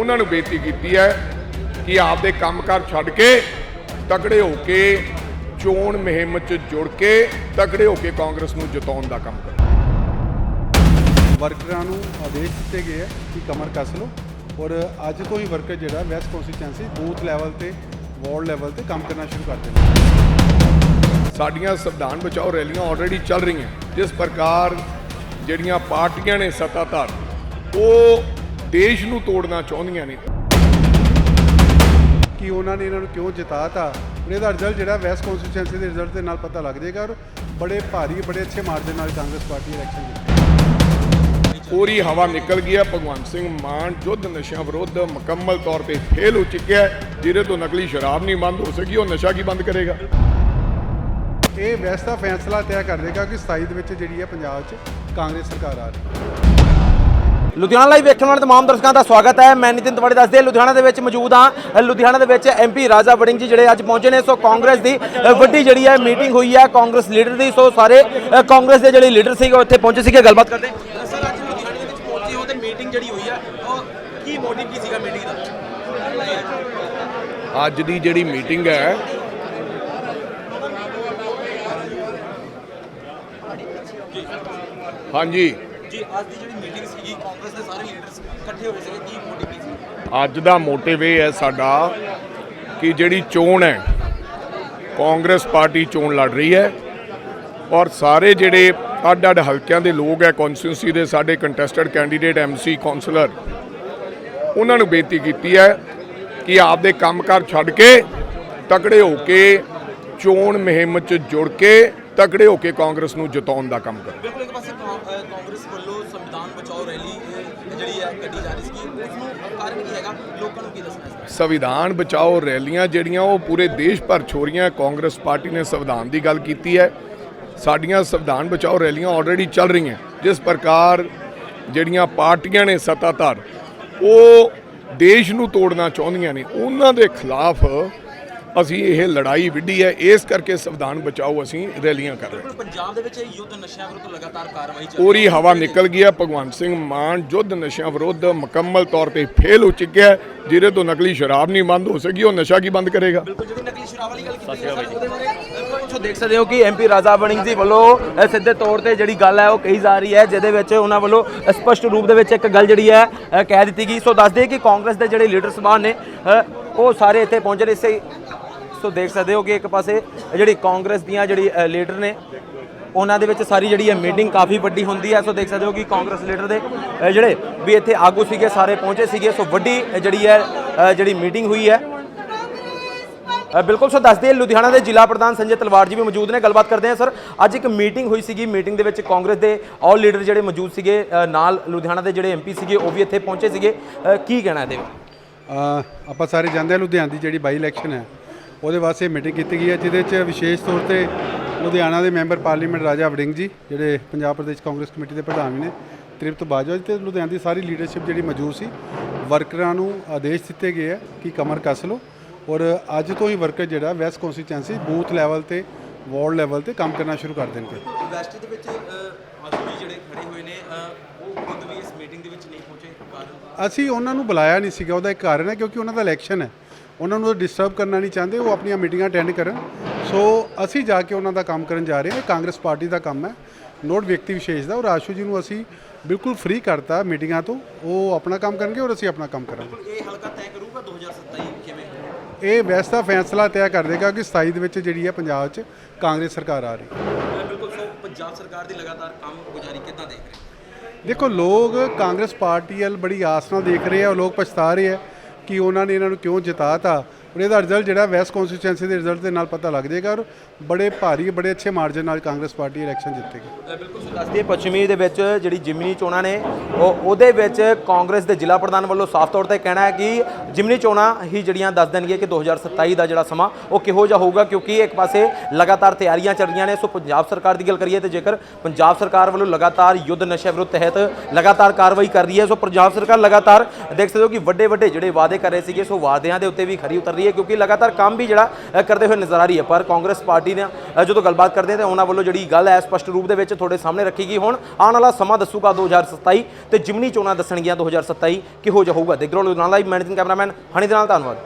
ਉਹਨਾਂ ਨੂੰ ਬੇਨਤੀ ਕੀਤੀ ਹੈ ਕਿ ਆਪਦੇ ਕੰਮਕਾਰ ਛੱਡ ਕੇ ਤਕੜੇ ਹੋ ਕੇ ਚੋਣ ਮੁਹਿੰਮ 'ਚ ਜੁੜ ਕੇ ਤਕੜੇ ਹੋ ਕੇ ਕਾਂਗਰਸ ਨੂੰ ਜਿਤਾਉਣ ਦਾ ਕੰਮ ਕਰੋ। ਵਰਕਰਾਂ ਨੂੰ ਆਦੇਸ਼ ਦਿੱਤੇ ਗਏ ਹੈ ਕਿ ਕਮਰ ਕੱਸ ਲਓ ਔਰ ਅੱਜ ਤੋਂ ਹੀ ਵਰਕਰ ਜਿਹੜਾ ਵੈਸਟ ਕਨਸਟੀਚੁਐਂਸੀ ਬੂਥ ਲੈਵਲ ਤੇ ਵਾਰਡ ਲੈਵਲ ਤੇ ਕੰਮ ਕਰਨਾ ਸ਼ੁਰੂ ਕਰ ਦੇਣਾ ਸਾਡੀਆਂ ਸੰਵਿਧਾਨ ਬਚਾਓ ਰੈਲੀਆਂ ਆਲਰੇਡੀ ਚੱਲ ਰਹੀਆਂ। ਜਿਸ ਪ੍ਰਕਾਰ ਜਿਹੜੀਆਂ ਪਾਰਟੀਆਂ ਨੇ ਸੱਤਾਧਾਰ ਉਹ ਦੇਸ਼ ਨੂੰ ਤੋੜਨਾ ਚਾਹੁੰਦੀਆਂ ਨੇ। ਕਿ ਉਹਨਾਂ ਨੇ ਇਹਨਾਂ ਨੂੰ ਕਿਉਂ ਜਿਤਾਤਾ? ਇਹਦਾ ਰਿਜ਼ਲਟ ਜਿਹੜਾ ਵੈਸਟ ਕਨਸਟੀਚੁਐਂਸੀ ਦੇ ਰਿਜ਼ਲਟ ਦੇ ਨਾਲ ਪਤਾ ਲੱਗ ਜਾਏਗਾ ਔਰ ਬੜੇ ਭਾਰੀ ਬੜੇ ਅੱਛੇ ਮਾਰਜਨ ਨਾਲ ਕਾਂਗਰਸ ਪਾਰਟੀ ਇਲੈਕਸ਼ਨ ਜਿੱਤੇਗੀ ਪੂਰੀ ਹਵਾ ਨਿਕਲ ਗਈ ਹੈ ਭਗਵੰਤ ਸਿੰਘ ਮਾਨ ਯੁੱਧ ਨਸ਼ਿਆਂ ਵਿਰੁੱਧ ਮੁਕੰਮਲ ਤੌਰ ਤੇ ਫੇਲ ਹੋ ਚੁੱਕਿਆ ਹੈ। ਜਿਹਦੇ ਤੋਂ ਨਕਲੀ ਸ਼ਰਾਬ ਨਹੀਂ ਬੰਦ ਹੋ ਸਕੀ ਉਹ ਨਸ਼ਾ ਕੀ ਬੰਦ ਕਰੇਗਾ? ਇਹ ਵੈਸਟ ਦਾ ਫੈਸਲਾ ਤੈਅ ਕਰ ਦੇਗਾ ਕਿ 27 ਦੇ ਵਿੱਚ ਜਿਹੜੀ ਹੈ ਪੰਜਾਬ 'ਚ ਕਾਂਗਰਸ ਸਰਕਾਰ ਆ ਰਹੀ ਹੈ। ਲੁਧਿਆਣਾ ਲਾਈਵ ਵੇਖਣ ਵਾਲੇ ਤਮਾਮ ਦਰਸ਼ਕਾਂ ਦਾ ਸਵਾਗਤ ਹੈ। ਮੈਂ ਨਿਤਿਨ ਤਵਾੜੀ ਦੱਸਦੇ ਲੁਧਿਆਣਾ ਦੇ ਵਿੱਚ ਮੌਜੂਦ ਹਾਂ। ਲੁਧਿਆਣਾ ਦੇ ਵਿੱਚ ਐਮਪੀ ਰਾਜਾ ਵੜਿੰਗ ਜੀ ਜਿਹੜੇ ਅੱਜ ਪਹੁੰਚੇ ਨੇ ਸੋ ਕਾਂਗਰਸ ਦੀ ਵੱਡੀ ਜਿਹੜੀ ਹੈ ਮੀਟਿੰਗ ਹੋਈ ਹੈ ਕਾਂਗਰਸ ਲੀਡਰ ਦੀ। ਸੋ ਸਾਰੇ ਕਾਂਗਰਸ ਦੇ ਜਿਹੜੇ ਲੀਡਰ ਸੀਗੇ ਉਹ ਇੱਥੇ ਪਹੁੰਚੇ ਸੀਗੇ। ਗੱਲਬਾਤ ਕਰਦੇ ਸਰ ਅੱਜ ਲੁਧਿਆਣੇ ਦੇ ਵਿੱਚ ਪਹੁੰਚੇ ਹੋ ਤੇ ਮੀਟਿੰਗ ਜਿਹੜੀ ਹੋਈ ਹੈ ਉਹ ਕੀ ਮੋਟਿਵ ਕੀ ਸੀਗਾ ਮੀਟਿੰਗ ਦਾ? ਅੱਜ ਦੀ ਜਿਹੜੀ ਮੀਟਿੰਗ ਹੈ ਹਾਂਜੀ। ਜੀ ਅੱਜ ਦੀ ਜਿਹੜੀ ਮੀਟਿੰਗ ਸੀਗੀ ਕਾਂਗਰਸ ਦੇ ਸਾਰੇ ਲੀਡਰਸ ਇਕੱਠੇ ਹੋਏ ਸੀਗੇ ਕੀ ਮੋਟਿਵ ਸੀ? ਅੱਜ ਦਾ ਮੋਟਿਵ ਇਹ ਹੈ ਸਾਡਾ ਕਿ ਜਿਹੜੀ ਚੋਣ ਹੈ ਕਾਂਗਰਸ ਪਾਰਟੀ ਚੋਣ ਲੜ ਰਹੀ ਹੈ ਔਰ ਸਾਰੇ ਜਿਹੜੇ ਅੱਡ ਅੱਡ ਹਲਕਿਆਂ ਦੇ ਲੋਕ ਹੈ ਕੌਂਸਟੀਟਿਊਂਸੀ ਦੇ ਸਾਡੇ ਕੰਟੈਸਟਡ ਕੈਂਡੀਡੇਟ ਐਮਸੀ ਕਾਉਂਸਲਰ ਉਹਨਾਂ ਨੂੰ ਬੇਨਤੀ ਕੀਤੀ ਹੈ ਕਿ ਆਪਦੇ ਕੰਮਕਾਰ ਛੱਡ ਕੇ ਤਕੜੇ ਹੋ ਕੇ ਚੋਣ ਮੁਹਿੰਮ 'ਚ ਜੁੜ ਕੇ ਤਕੜੇ ਹੋ ਕੇ ਕਾਂਗਰਸ ਨੂੰ ਜਿਤਾਉਣ ਦਾ ਕੰਮ ਕਰੋ। ਬਿਲਕੁਲ ਇੱਕ ਪਾਸੇ ਕਾਂ- ਅ, ਕਾਂਗਰਸ ਵੱਲੋਂ ਸੰਵਿਧਾਨ ਬਚਾਓ ਰੈਲੀ ਅ, ਜਾ ਰਹੀ ਸੀ। ਉਸ ਨੂੰ ਕਾਰਨ ਕੀ ਹੈਗਾ? ਲੋਕਾਂ ਨੂੰ ਕੀ ਦੱਸਣਾ ਸੰਵਿਧਾਨ ਬਚਾਓ ਰੈਲੀਆਂ ਜਿਹੜੀਆਂ ਉਹ ਪੂਰੇ ਦੇਸ਼ ਭਰ 'ਚ ਹੋ ਰਹੀਆਂ। ਕਾਂਗਰਸ ਪਾਰਟੀ ਨੇ ਸੰਵਿਧਾਨ ਦੀ ਗੱਲ ਕੀਤੀ ਹੈ। ਸਾਡੀਆਂ ਸੰਵਿਧਾਨ ਬਚਾਓ ਰੈਲੀਆਂ ਆਲਰੇਡੀ ਚੱਲ ਰਹੀਆਂ। ਜਿਸ ਪ੍ਰਕਾਰ ਜਿਹੜੀਆਂ ਪਾਰਟੀਆਂ ਨੇ ਸੱਤਾਧਾਰ ਉਹ ਦੇਸ਼ ਨੂੰ ਤੋੜਨਾ ਚਾਹੁੰਦੀਆਂ ਨੇ। ਉਹਨਾਂ ਦੇ ਖਿਲਾਫ ਅਸੀਂ ਇਹ ਲੜਾਈ ਵਿੱਢੀ ਹੈ ਇਸ ਕਰਕੇ ਸੰਵਿਧਾਨ ਬਚਾਓ ਅਸੀਂ ਰੈਲੀਆਂ ਕਰ ਰਹੇ ਹਾਂ। ਪੰਜਾਬ ਦੇ ਵਿੱਚ ਇਹ ਯੁੱਧ ਨਸ਼ਿਆਂ ਵਿਰੁੱਧ ਲਗਾਤਾਰ ਕਾਰਵਾਈ ਚੱਲ ਪੂਰੀ ਹਵਾ ਨਿਕਲ ਗਈ ਹੈ ਭਗਵੰਤ ਸਿੰਘ ਮਾਨ ਯੁੱਧ ਨਸ਼ਿਆਂ ਵਿਰੁੱਧ ਮੁਕੰਮਲ ਤੌਰ ਤੇ ਫੇਲ ਹੋ ਚੁੱਕਿਆ ਹੈ ਜਿਹਦੇ ਤੋਂ ਨਕਲੀ ਸ਼ਰਾਬ ਨਹੀਂ ਬੰਦ ਹੋ ਸਕੀ ਉਹ ਨਸ਼ਾ ਕੀ ਬੰਦ ਕਰੇਗਾ? ਬਿਲਕੁਲ ਜਿਹੜੀ ਨਕਲੀ ਸ਼ਰਾਬ ਵਾਲੀ ਗੱਲ ਕੀਤੀ ਹੈ ਉਹਦੇ ਬਾਰੇ ਕੁਝ ਦੇਖ ਸਕਦੇ ਹੋ ਕਿ ਐਮਪੀ ਰਾਜਾ ਵੜਿੰਗ ਜੀ ਵੱਲੋਂ ਸਿੱਧੇ ਤੌਰ ਤੇ ਜਿਹੜੀ ਗੱਲ ਹੈ ਉਹ ਕਹੀ ਜਾ ਰਹੀ ਹੈ ਜਿਹਦੇ ਵਿੱਚ ਉਹਨਾਂ ਵੱਲੋਂ ਸਪਸ਼ਟ ਰੂਪ ਦੇ ਵਿੱਚ ਇੱਕ ਗੱਲ ਜਿਹੜੀ ਹੈ ਕਹਿ ਦਿੱਤੀ ਗਈ। ਸੋ ਦੱਸਦੇ ਕਿ ਕਾਂਗਰਸ ਦੇ ਜਿਹੜੇ ਲੀਡਰ ਸਭਾਨ ਨੇ ਉਹ ਸਾਰੇ ਇੱਥੇ ਪਹੁੰਚੇ ਨੇ। ਇਸੇ ਸੋ ਦੇਖ ਸਕਦੇ ਹੋ ਕਿ ਇੱਕ ਪਾਸੇ ਜਿਹੜੀ ਕਾਂਗਰਸ ਦੀਆਂ ਜਿਹੜੀ ਲੀਡਰ ਨੇ, ਉਹਨਾਂ ਦੇ ਵਿੱਚ ਸਾਰੀ ਜਿਹੜੀ ਹੈ ਮੀਟਿੰਗ ਕਾਫੀ ਵੱਡੀ ਹੁੰਦੀ ਹੈ। ਸੋ ਦੇਖ ਸਕਦੇ ਹੋ ਕਿ ਕਾਂਗਰਸ ਲੀਡਰ ਦੇ ਜਿਹੜੇ ਵੀ ਇੱਥੇ ਆਗੂ ਸੀਗੇ, ਸਾਰੇ ਪਹੁੰਚੇ ਸੀਗੇ। ਸੋ ਵੱਡੀ ਜਿਹੜੀ ਹੈ ਜਿਹੜੀ ਮੀਟਿੰਗ ਹੋਈ ਹੈ। ਬਿਲਕੁਲ, ਸੋ ਦੱਸਦੇ ਲੁਧਿਆਣਾ ਦੇ ਜ਼ਿਲ੍ਹਾ ਪ੍ਰਧਾਨ ਸੰਜੇ ਤਲਵਾਰ ਜੀ ਵੀ ਮੌਜੂਦ ਨੇ। ਗੱਲਬਾਤ ਕਰਦੇ ਹਾਂ, ਸਰ। ਅੱਜ ਇੱਕ ਮੀਟਿੰਗ ਹੋਈ ਸੀਗੀ। ਮੀਟਿੰਗ ਦੇ ਵਿੱਚ ਕਾਂਗਰਸ ਦੇ ਆਲ ਲੀਡਰ ਜਿਹੜੇ ਮੌਜੂਦ ਸੀਗੇ ਨਾਲ ਲੁਧਿਆਣਾ ਦੇ ਜਿਹੜੇ ਐਮਪੀ ਸੀਗੇ, ਉਹ ਵੀ ਇੱਥੇ ਪਹੁੰਚੇ ਸੀਗੇ। ਕੀ ਕਹਿਣਾ ਇਹਦੇ ਵਿੱਚ? ਆਪਾਂ ਸਾਰੇ ਜਾਣਦੇ ਹਾਂ ਲੁਧਿਆਣਾ ਦੀ ਜਿਹੜੀ ਬਾਈ ਇਲੈਕਸ਼ਨ ਹੈ ਉਹਦੇ ਵਾਸਤੇ ਮੀਟਿੰਗ ਕੀਤੀ ਗਈ ਹੈ, ਜਿਹਦੇ 'ਚ ਵਿਸ਼ੇਸ਼ ਤੌਰ ਤੇ ਲੁਧਿਆਣਾ ਦੇ ਮੈਂਬਰ ਪਾਰਲੀਮੈਂਟ ਰਾਜਾ ਵੜਿੰਗ ਜੀ, ਜਿਹੜੇ ਪੰਜਾਬ ਪ੍ਰਦੇਸ਼ ਕਾਂਗਰਸ ਕਮੇਟੀ ਦੇ ਪ੍ਰਧਾਨ ਵੀ ਨੇ, ਤ੍ਰਿਪਤ ਬਾਜਵਾ ਜੀ ਤੇ ਲੁਧਿਆਣਾ ਦੀ ਸਾਰੀ ਲੀਡਰਸ਼ਿਪ ਜਿਹੜੀ ਮੌਜੂਦ ਸੀ, ਵਰਕਰਾਂ ਨੂੰ ਆਦੇਸ਼ ਦਿੱਤੇ ਗਏ ਹੈ ਕਿ ਕਮਰ ਕੱਸ ਲਓ। ਔਰ ਅੱਜ ਤੋਂ ਹੀ ਵਰਕਰ ਜਿਹੜਾ ਵੈਸਟ ਕਨਸਟੀਚੁਐਂਸੀ ਬੂਥ ਲੈਵਲ ਤੇ ਵਾਰਡ ਲੈਵਲ ਤੇ ਕੰਮ ਕਰਨਾ ਸ਼ੁਰੂ ਕਰ ਦੇਣਗੇ। ਵੈਸਟ ਦੇ ਵਿੱਚ ਆਗੂ ਜਿਹੜੇ ਖੜੇ ਹੋਏ ਨੇ ਉਹ ਖੁਦ ਵੀ ਇਸ ਮੀਟਿੰਗ ਦੇ ਵਿੱਚ ਨਹੀਂ ਪਹੁੰਚੇ ਕਾਰਨ? ਅਸੀਂ ਉਹਨਾਂ ਨੂੰ ਬੁਲਾਇਆ ਨਹੀਂ ਸੀਗਾ ਉਹਦਾ ਇੱਕ ਕਾਰਨ ਹੈ ਕਿਉਂਕਿ ਉਹਨਾਂ ਦਾ ਇਲੈਕਸ਼ਨ ਹੈ। ਉਹਨਾਂ ਨੂੰ ਡਿਸਟਰਬ ਕਰਨਾ ਨਹੀਂ ਚਾਹੁੰਦੇ ਉਹ ਆਪਣੀਆਂ ਮੀਟਿੰਗਾਂ ਅਟੈਂਡ ਕਰਨ। ਸੋ ਅਸੀਂ ਜਾ ਕੇ ਉਹਨਾਂ ਦਾ ਕੰਮ ਕਰਨ ਜਾ ਰਹੇ ਹਾਂ ਇਹ ਕਾਂਗਰਸ ਪਾਰਟੀ ਦਾ ਕੰਮ ਹੈ। ਨੋਟ ਵਿਅਕਤੀ ਵਿਸ਼ੇਸ਼ ਦਾ ਔਰ ਆਸ਼ੂ ਜੀ ਨੂੰ ਅਸੀਂ ਬਿਲਕੁਲ ਫ੍ਰੀ ਕਰਤਾ ਮੀਟਿੰਗਾਂ ਤੋਂ। ਉਹ ਆਪਣਾ ਕੰਮ ਕਰਨਗੇ ਔਰ ਅਸੀਂ ਆਪਣਾ ਕੰਮ ਕਰਾਂਗੇ। ਇਹ ਹਲਕਾ ਤੈਅ ਕਰੂਗਾ 2027 ਕਿਵੇਂ ਇਹ ਵੈਸਟ ਦਾ ਫੈਸਲਾ ਤੈਅ ਕਰ ਦੇਗਾ ਕਿ 27 ਦੇ ਵਿੱਚ ਜਿਹੜੀ ਹੈ ਪੰਜਾਬ 'ਚ ਕਾਂਗਰਸ ਸਰਕਾਰ ਆ ਰਹੀ। ਹੈ ਬਿਲਕੁਲ ਸੋ ਪੰਜਾਬ ਸਰਕਾਰ ਦੀ ਲਗਾਤਾਰ ਕੰਮ ਗੁਜ਼ਾਰੀ ਕਿੱਦਾਂ ਦੇਖ ਰਹੇ ਦੇਖੋ ਲੋਕ ਕਾਂਗਰਸ ਪਾਰਟੀ ਵੱਲ ਬੜੀ ਆਸ ਨਾਲ ਦੇਖ ਰਹੇ ਆ ਲੋਕ ਪਛਤਾ ਰਹੇ ਆ ਕਿ ਉਹਨਾਂ ਨੇ ਇਹਨਾਂ ਨੂੰ ਕਿਉਂ ਜਿਤਾਤਾ। ਔਰ ਇਹਦਾ ਰਿਜ਼ਲਟ ਜਿਹੜਾ ਵੈਸਟ ਕਨਸਟੀਚੁਐਂਸੀ ਦੇ ਰਿਜ਼ਲਟ ਦੇ ਨਾਲ ਪਤਾ ਲੱਗ ਜਾਏਗਾ ਔਰ ਬੜੇ ਭਾਰੀ, ਬੜੇ ਅੱਛੇ ਮਾਰਜਨ ਨਾਲ ਕਾਂਗਰਸ ਪਾਰਟੀ ਇਲੈਕਸ਼ਨ ਜਿੱਤੇਗੀ। ਬਿਲਕੁਲ ਸੋ ਦੱਸਦੀ ਪੱਛਮੀ ਦੇ ਵਿੱਚ ਜਿਹੜੀ ਜਿਮਨੀ ਚੋਣਾਂ ਨੇ, ਉਹ ਉਹਦੇ ਵਿੱਚ ਕਾਂਗਰਸ ਦੇ ਜ਼ਿਲ੍ਹਾ ਪ੍ਰਧਾਨ ਵੱਲੋਂ ਸਾਫ਼ ਤੌਰ ਤੇ ਕਹਿਣਾ ਹੈ ਕਿ ਜਿਮਨੀ ਚੋਣਾਂ ਹੀ ਜਿਹੜੀਆਂ ਦੱਸ ਦੇਣਗੀਆਂ ਕਿ 2027 ਦਾ ਜਿਹੜਾ ਸਮਾਂ, ਉਹ ਕਿਹੋ ਜਿਹਾ ਹੋਊਗਾ ਕਿਉਂਕਿ ਇੱਕ ਪਾਸੇ ਲਗਾਤਾਰ ਤਿਆਰੀਆਂ ਚੱਲ ਰਹੀਆਂ ਨੇ, ਸੋ ਪੰਜਾਬ ਸਰਕਾਰ ਦੀ ਗੱਲ ਕਰੀਏ ਤੇ ਜੇਕਰ ਪੰਜਾਬ ਸਰਕਾਰ ਵੱਲੋਂ ਲਗਾਤਾਰ ਯੁੱਧ ਨਸ਼ਾ ਵਿਰੁੱਧ ਤਹਿਤ ਲਗਾਤਾਰ ਕਾਰਵਾਈ ਕਰ ਰਹੀ ਹੈ, ਸੋ ਪੰਜਾਬ ਸਰਕਾਰ ਲਗਾਤਾਰ ਦੇਖ ਸਕਦੇ ਹੋ ਕਿ ਵੱਡੇ ਵੱਡੇ ਜਿਹੜੇ ਵਾਅਦੇ ਕਰ ਰਹੇ ਸੀਗੇ, ਸੋ ਵਾਅਦਿਆਂ ਦੇ ਉੱਤੇ ਵੀ ਖਰੀ ਉਤਰ ਰਹੀ ਹੈ ਕਿਉਂਕਿ ਲਗਾਤਾਰ ਕੰਮ ਵੀ ਜਿਹੜਾ ਕਰਦੇ ਹੋਏ ਨਜ਼ਰ ਆ ਰਹੀ ਹੈ। ਪਰ ਕਾਂਗਰਸ ਪਾਰਟੀ ਨੇ ਜਦੋਂ ਗੱਲਬਾਤ ਕਰਦੇ ਤਾਂ ਉਹਨਾਂ ਵੱਲੋਂ ਜਿਹੜੀ ਗੱਲ ਹੈ, ਸਪਸ਼ਟ ਰੂਪ ਦੇ ਵਿੱਚ ਤੁਹਾਡੇ ਸਾਹਮਣੇ ਰੱਖੀ ਗਈ ਹੁਣ। ਆਉਣ ਵਾਲਾ ਸਮਾਂ ਦੱਸੂਗਾ 2027 ਤੇ ਜਿਮਨੀ ਚੋਣਾਂ ਦੱਸਣਗੀਆਂ 2027 ਕਿਹੋ ਜਿਹਾ ਹੋਊਗਾ। ਦੇਖ ਰਹੇ ਹੋ Ludhiana live managing cameraman, Honey ਦੇ ਨਾਲ ਧੰਨਵਾਦ।